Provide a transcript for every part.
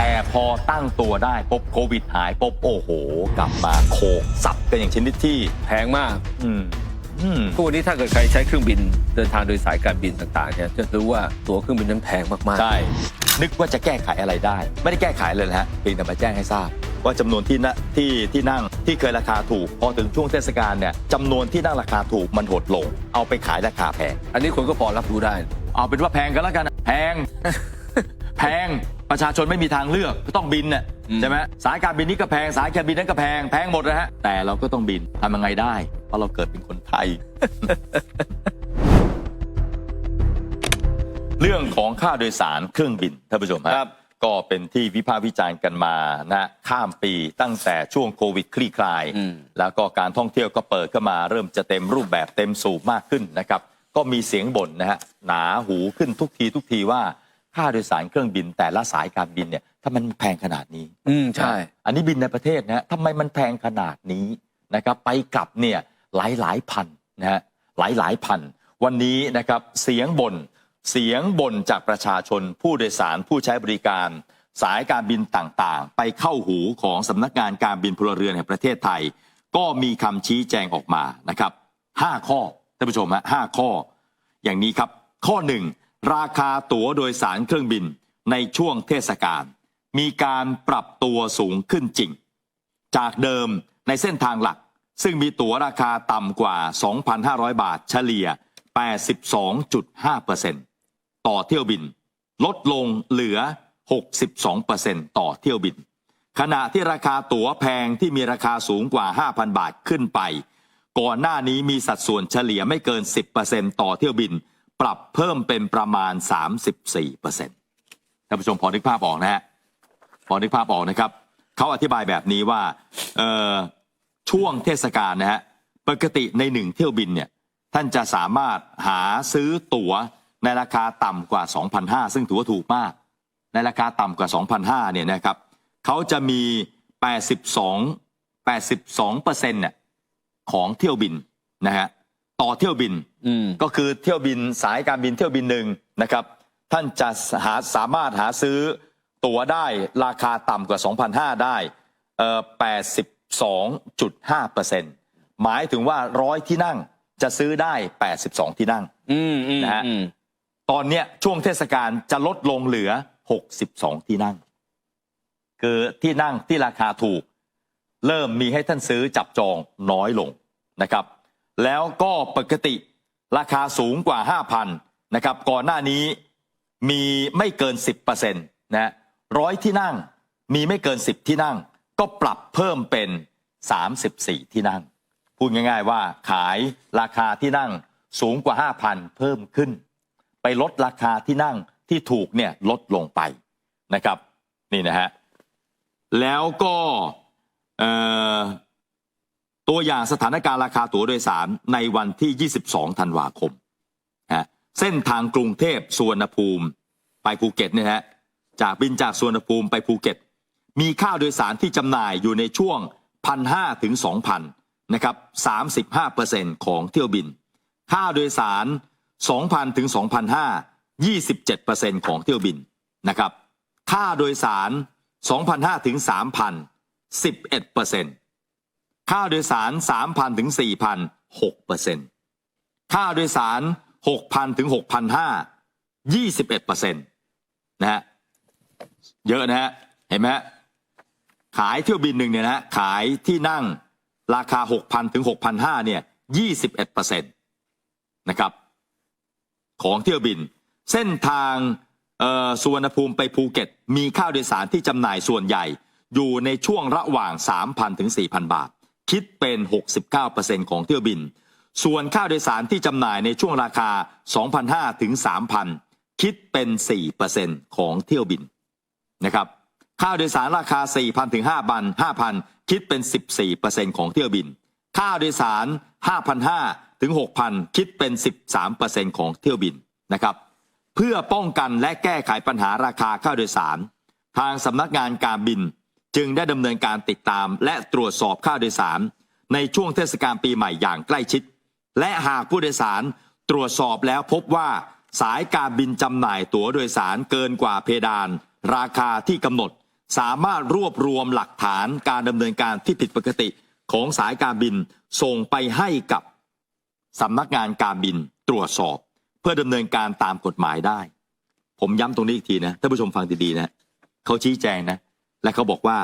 แต่พอตั้งตัวได้ปุ๊บโควิดหายปุ๊บโอ้โห กลับมาโขกสับกันอย่างชนิดที่ แพงมากอืมอืมทุกวันนี้ถ้าเกิดใครใช้เครื่องบินเดินทางโดยสายการบินต่างๆเนี่ยจะรู้ว่าตั๋วเครื่องบินนั้นแพงมากใช่ นึกว่าจะแก้ไขอะไรได้ ไม่ได้แก้ไขเลยนะฮะเพียงแต่มาแจ้งให้ทราบ ว่าจำนวนที่นะที่ที่นั่งที่เคยราคาถูก พอถึงช่วงเทศกาลเนี่ยจำนวนที่นั่งราคาถูกมันหดลง เอาไปขายราคาแพงๆอันนี้คนก็พอรับรู้ได้ เอาเป็นว่าแพงกันแล้วกันนะแพง แพง ประชาชนไม่มีทางเลือกก็ต้องบินน่ะอืมใช่ไหมสายการบินนี้ก็แพงสายการบินนั้นก็แพงแพงหมดนะฮะแต่เราก็ต้องบินทำยังไงได้ เพราะเราเกิดเป็นคนไทย เรื่องของค่าโดยสารเครื่องบินท่านผู้ชมฮะครับ ก็เป็นที่วิพากษ์วิจารณ์กันมานะข้ามปีตั้งแต่ช่วงโควิดคลี่คลายอืมแล้วก็การท่องเที่ยวก็เปิดเข้ามา เริ่มจะเต็มรูปแบบเต็มสูบมากขึ้นนะครับ ก็มีเสียงบ่นนะฮะหนาหูขึ้นทุกทีทุกทีว่า ค่าโดยสารเครื่องบินแต่ละสายการบินเนี่ยถ้ามันแพงขนาดนี้ อืมใช่ อันนี้บินในประเทศนะฮะทำไมมันแพงขนาดนี้นะครับ ไปกลับเนี่ยหลายหลายพันนะฮะหลายหลายพัน วันนี้นะครับเสียงบน่นเสียงบ่นจากประชาชนผู้โดยสารผู้ใช้บริการ สายการบินต่างๆ ไปเข้าหูของสำนักงานการบินพลเรือนแห่งประเทศไทย ก็มีคำชี้แจงออกมานะครับห้าข้อท่านผู้ชมฮะห้าข้อ อย่างนี้ครับข้อหนึ่ง ราคาตั๋วโดยสารเครื่องบินในช่วงเทศกาลมีการปรับตัวสูงขึ้นจริง จากเดิมในเส้นทางหลัก ซึ่งมีตั๋วราคาต่ำกว่า 2,500 บาทเฉลี่ย 82.5%ต่อเที่ยวบิน ลดลงเหลือ 62%ต่อเที่ยวบิน ขณะที่ราคาตั๋วแพงที่มีราคาสูงกว่า 5,000 บาทขึ้นไป ก่อนหน้านี้มีสัดส่วนเฉลี่ยไม่เกิน 10%ต่อเที่ยวบิน ปรับเพิ่มเป็นประมาณ 34%ท่านผู้ชมพอนึกภาพออกนะฮะพอนึกภาพออกนะครับเขาอธิบายแบบนี้ว่าช่วงเทศกาลนะฮะปกติในหนึ่งเที่ยวบินเนี่ยท่านจะสามารถหาซื้อตั๋วในราคาต่ำกว่า 2,500 ซึ่งถือว่าถูกมาก ในราคาต่ำกว่า 2,500เนี่ยนะครับเขาจะมี 82 82เปอร์เซ็นต์เนี่ยของเที่ยวบินนะฮะ ต่อเที่ยวบินอืมก็คือเที่ยวบินสายการบินเที่ยวบินหนึ่งนะครับ ท่านจะหาสามารถหาซื้อตั๋วได้ราคาต่ำกว่า 2,500 ได้เอ่อ82.5เปอร์เซ็นต์หมายถึงว่าร้อยที่นั่งจะซื้อได้82ที่นั่งอืมอืมนะฮะอืมตอนเนี้ยช่วงเทศกาลจะลดลงเหลือ62ที่นั่ง คือที่นั่งที่ราคาถูก เริ่มมีให้ท่านซื้อจับจองน้อยลงนะครับ แล้วก็ปกติราคาสูงกว่า 5,000นะครับก่อนหน้านี้มีไม่เกิน 10%นะร้อยที่นั่งมีไม่เกิน 10 ที่นั่ง ก็ปรับเพิ่มเป็น 34 ที่นั่ง พูดง่ายๆว่าขายราคาที่นั่งสูงกว่า 5,000 เพิ่มขึ้น ไปลดราคาที่นั่งที่ถูกเนี่ยลดลงไปนะครับนี่นะฮะแล้วก็เอ่อ ตัวอย่างสถานการณ์ราคาตั๋วโดยสารในวันที่ 22 ธันวาคมฮะเส้นทางกรุงเทพสุวรรณภูมิไปภูเก็ตเนี่ยฮะจากบินจากสุวรรณภูมิไปภูเก็ต มีค่าโดยสารที่จำหน่ายอยู่ในช่วง 1,500 ถึง 2,000 นะครับ 35%ของเที่ยวบิน ค่าโดยสาร 2,000 ถึง 2,500 27%ของเที่ยวบินนะครับ ค่าโดยสาร 2,500 ถึง 3,000 11% ค่าโดยสาร 3,000 ถึง 4,000 6%ค่าโดยสาร 6,000 ถึง 6,500 21%นะฮะเยอะนะฮะเห็นไหมฮะขายเที่ยวบินหนึ่งเนี่ยนะฮะขายที่นั่งราคา 6,000 ถึง 6,500 เนี่ย 21%นะครับ ของเที่ยวบิน เส้นทางสุวรรณภูมิไปภูเก็ต มีค่าโดยสารที่จำหน่ายส่วนใหญ่ อยู่ในช่วงระหว่าง 3,000 ถึง 4,000 บาท คิดเป็น 69%ของเที่ยวบิน ส่วนค่าโดยสารที่จำหน่ายในช่วงราคา 2,500 ถึง 3,000 คิดเป็น 4%ของเที่ยวบินนะครับค่าโดยสารราคา 4,000 ถึง 5,000 5,000 คิดเป็น 14%ของเที่ยวบิน ค่าโดยสาร 5,500 ถึง 6,000 คิดเป็น 13%ของเที่ยวบินนะครับ เพื่อป้องกันและแก้ไขปัญหาราคาค่าโดยสาร ทางสำนักงานการบิน จึงได้ดำเนินการติดตามและตรวจสอบค่าโดยสาร ในช่วงเทศกาลปีใหม่อย่างใกล้ชิด และหากผู้โดยสารตรวจสอบแล้วพบว่าสายการบินจำหน่ายตั๋วโดยสารเกินกว่าเพดาน ราคาที่กำหนด สามารถรวบรวมหลักฐานการดำเนินการที่ผิดปกติของสายการบินส่งไปให้กับสำนักงานการบินตรวจสอบ เพื่อดำเนินการตามกฎหมายได้ ผมย้ำตรงนี้อีกทีนะท่านผู้ชมฟังดีๆนะเขาชี้แจงนะ และเขาบอกว่า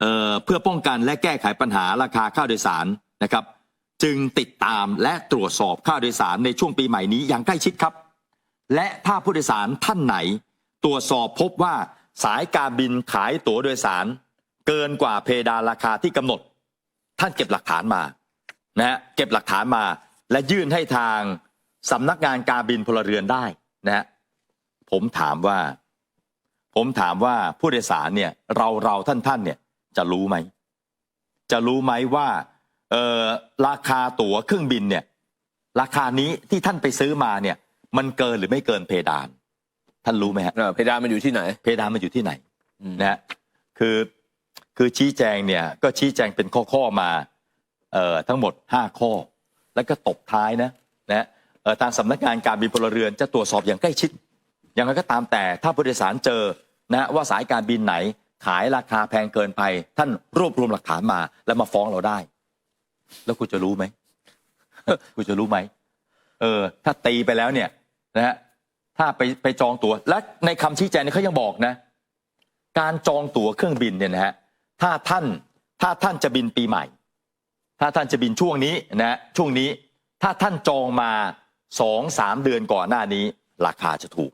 เเพื่อป้องกันและแก้ไขปัญหาราคาค่าโดยสารนะครับ จึงติดตามและตรวจสอบค่าโดยสารในช่วงปีใหม่นี้อย่างใกล้ชิดครับ และถ้าผู้โดยสารท่านไหน ตรวจสอบพบว่าสายการบินขายตั๋วโดยสาร เกินกว่าเพดานราคาที่กำหนด ท่านเก็บหลักฐานมานะฮะเก็บหลักฐานมา และยื่นให้ทางสำนักงานการบินพลเรือนได้นะฮะผมถามว่า ผมถามว่าผู้โดยสารเนี่ยเราเราท่านท่านเนี่ยจะรู้ไหม จะรู้ไหมว่าเอ่อราคาตั๋วเครื่องบินเนี่ยราคานี้ที่ท่านไปซื้อมาเนี่ย มันเกินหรือไม่เกินเพดาน ท่านรู้ไหมฮะเออเพดานมันอยู่ที่ไหน เพดานมันอยู่ที่ไหนอืมนะฮะคือคือชี้แจงเนี่ยก็ชี้แจงเป็นข้อข้อๆมาเอ่อทั้งหมด 5 ข้อ แล้วก็ตบท้ายนะนะเอ่อทางสำนักงานการบินพลเรือนจะตรวจสอบอย่างใกล้ชิด อย่างไรก็ตามแต่ถ้าผู้โดยสารเจอนะว่าสายการบินไหนขายราคาแพงเกินไป ท่านรวบรวมหลักฐานมา แล้วมาฟ้องเราได้ แล้วคุณจะรู้ไหมคุณจะรู้ไหมเออ ถ้าตีไปแล้วเนี่ย นะฮะถ้าไปไปจองตั๋วและในคำชี้แจงเนี่ยเขายังบอกนะ การจองตั๋วเครื่องบินเนี่ยนะฮะถ้าท่านถ้าท่านจะบินปีใหม่ ถ้าท่านจะบินช่วงนี้นะช่วงนี้ ถ้าท่านจองมาสองสามเดือนก่อนหน้านี้ ราคาจะถูก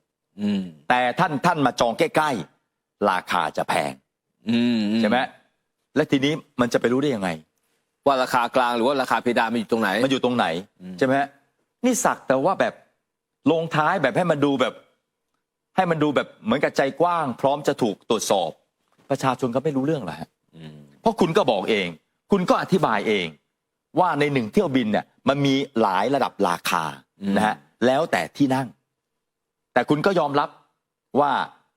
แต่ท่านท่านมาจองใกล้ๆราคาจะแพงอืมใช่ไหมและทีนี้มันจะไปรู้ได้ยังไง ว่าราคากลางหรือว่าราคาเพดานมันอยู่ตรงไหนมันอยู่ตรงไหนอืมใช่ไหมฮะนี่สักแต่ว่าแบบลงท้ายแบบให้มันดูแบบ ให้มันดูแบบเหมือนกับใจกว้าง พร้อมจะถูกตรวจสอบ ประชาชนก็ไม่รู้เรื่องหรอกฮะอืมเพราะคุณก็บอกเอง คุณก็อธิบายเอง ว่าในหนึ่งเที่ยวบินเนี่ยมันมีหลายระดับราคานะฮะแล้วแต่ที่นั่ง แต่คุณก็ยอมรับว่า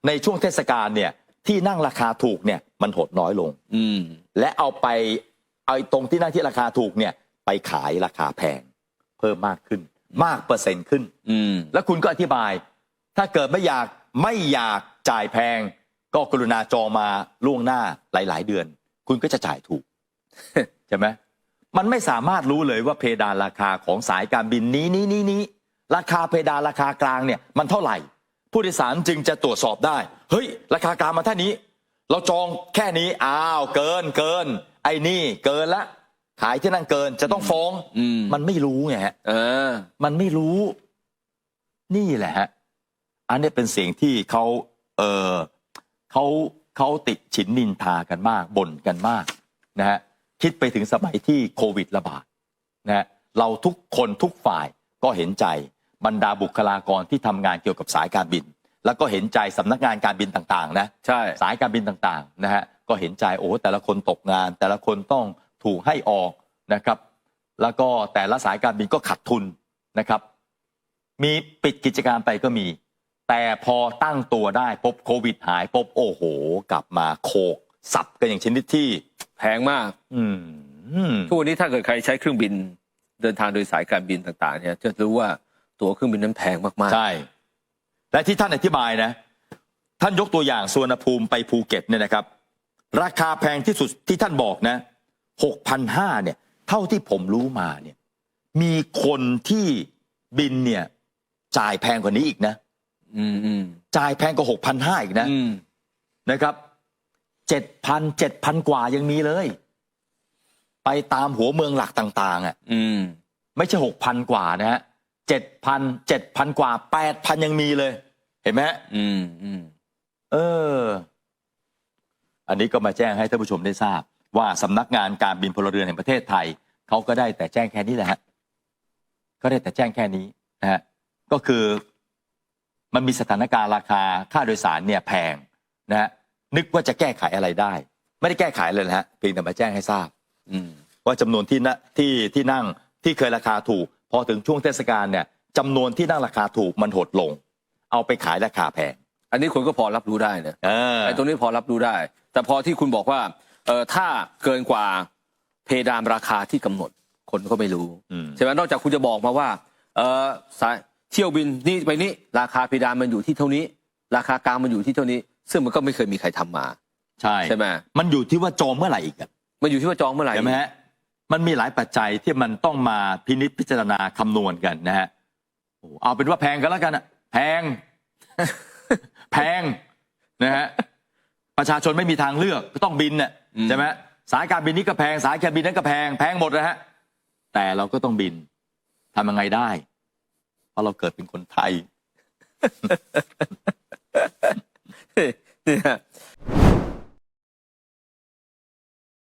ในช่วงเทศกาลเนี่ย ที่นั่งราคาถูกเนี่ย มันหดน้อยลง อืม และเอาไปเอาไอ้ตรงที่นั่งที่ราคาถูกเนี่ย ไปขายราคาแพง เพิ่มมากขึ้น มากเปอร์เซ็นต์ขึ้น อืม แล้วคุณก็อธิบาย ถ้าเกิดไม่อยากไม่อยากจ่ายแพง ก็กรุณาจองมาล่วงหน้าหลาย ๆ เดือน คุณก็จะจ่ายถูกใช่ไหมมันไม่สามารถรู้เลยว่าเพดานราคาของสายการบินนี้นี้นี้นี้ ราคาเพดานราคากลางเนี่ยมันเท่าไหร่ ผู้โดยสารจึงจะตรวจสอบได้ เฮ้ย ราคากลางมาเท่านี้ เราจองแค่นี้อ้าวเกินเกิน ไอ้นี่เกินละ ขายที่นั่นเกินจะต้องฟ้องอืมมันไม่รู้ไงฮะเออ มันไม่รู้ นี่แหละฮะอันนี้เป็นเสียงที่เขาเออเขาเขาติดฉินนินทากันมากบ่นกันมากนะฮะคิดไปถึงสมัยที่โควิดระบาดนะฮะเราทุกคนทุกฝ่ายก็เห็นใจ บรรดาบุคลากรที่ทำงานเกี่ยวกับสายการบิน แล้วก็เห็นใจสำนักงานการบินต่างๆนะ ใช่ สายการบินต่างๆนะฮะก็เห็นใจโอ้แต่ละคนตกงาน แต่ละคนต้องถูกให้ออกนะครับ แล้วก็แต่ละสายการบินก็ขาดทุนนะครับ มีปิดกิจการไปก็มี แต่พอตั้งตัวได้พบโควิดหายพบโอ้โห กลับมาโคกสับกันอย่างชนิดที่ แพงมากอืมอืม ทุกวันนี้ถ้าเกิดใครใช้เครื่องบินเดินทางโดยสายการบินต่าง ๆ เนี่ย จะรู้ว่า ตั๋วเครื่องบินนั้นแพงมากใช่ และที่ท่านอธิบายนะ ท่านยกตัวอย่างสุวรรณภูมิไปภูเก็ตเนี่ยนะครับ ราคาแพงที่สุดที่ท่านบอกนะหกพันห้าเนี่ย เท่าที่ผมรู้มาเนี่ย มีคนที่บินเนี่ย จ่ายแพงกว่านี้อีกนะๆอืมอืมจ่ายแพงกว่าหกพันห้าอีกนะอืมนะครับเจ็ดพันเจ็ดพันกว่ายังมีเลย ไปตามหัวเมืองหลักต่าง ๆอะอืมไม่ใช่หกพันกว่านะฮะ เจ็ดพันเจ็ดพันกว่าแปดพันยังมีเลย เห็นไหมฮะอืมอืมเออ อันนี้ก็มาแจ้งให้ท่านผู้ชมได้ทราบ ว่าสำนักงานการบินพลเรือนแห่งประเทศไทย เขาก็ได้แต่แจ้งแค่นี้แหละฮะก็ได้แต่แจ้งแค่นี้นะฮะก็คือ มันมีสถานการณ์ราคาค่าโดยสารเนี่ยแพงนะฮะนึกว่าจะแก้ไขอะไรได้ ไม่ได้แก้ไขเลยนะฮะเพียงแต่มาแจ้งให้ทราบ อืม ว่าจำนวนที่นะที่ที่นั่งที่เคยราคาถูก พอถึงช่วงเทศกาลเนี่ยจำนวนที่นั่งราคาถูกมันหดลง เอาไปขายราคาแพงอันนี้คนก็พอรับรู้ได้นะเออไอ้ตรงนี้พอรับรู้ได้ แต่พอที่คุณบอกว่าเออถ้าเกินกว่าเพดานราคาที่กำหนดคนก็ไม่รู้อืมใช่ไหมนอกจากคุณจะบอกมาว่า เออสายเที่ยวบินนี่ไปนี่ราคาเพดานมันอยู่ที่เท่านี้ ราคากลางมันอยู่ที่เท่านี้ ซึ่งมันก็ไม่เคยมีใครทำมา ใช่ใช่ไหมมันอยู่ที่ว่าจองเมื่อไหร่อีกอะมันอยู่ที่ว่าจองเมื่อไหร่เห็นไหมฮะ มันมีหลายปัจจัยที่มันต้องมาพินิจพิจารณาคำนวณกันนะฮะโอ้เอาเป็นว่าแพงกันแล้วกันอะแพง แพงนะฮะประชาชนไม่มีทางเลือกก็ต้องบินน่ะใช่ไหมสายการบินนี้ก็แพงสายการบินนั้นก็แพงแพงหมดนะฮะแต่เราก็ต้องบินทำยังไงได้ เพราะเราเกิดเป็นคนไทยเนี่ย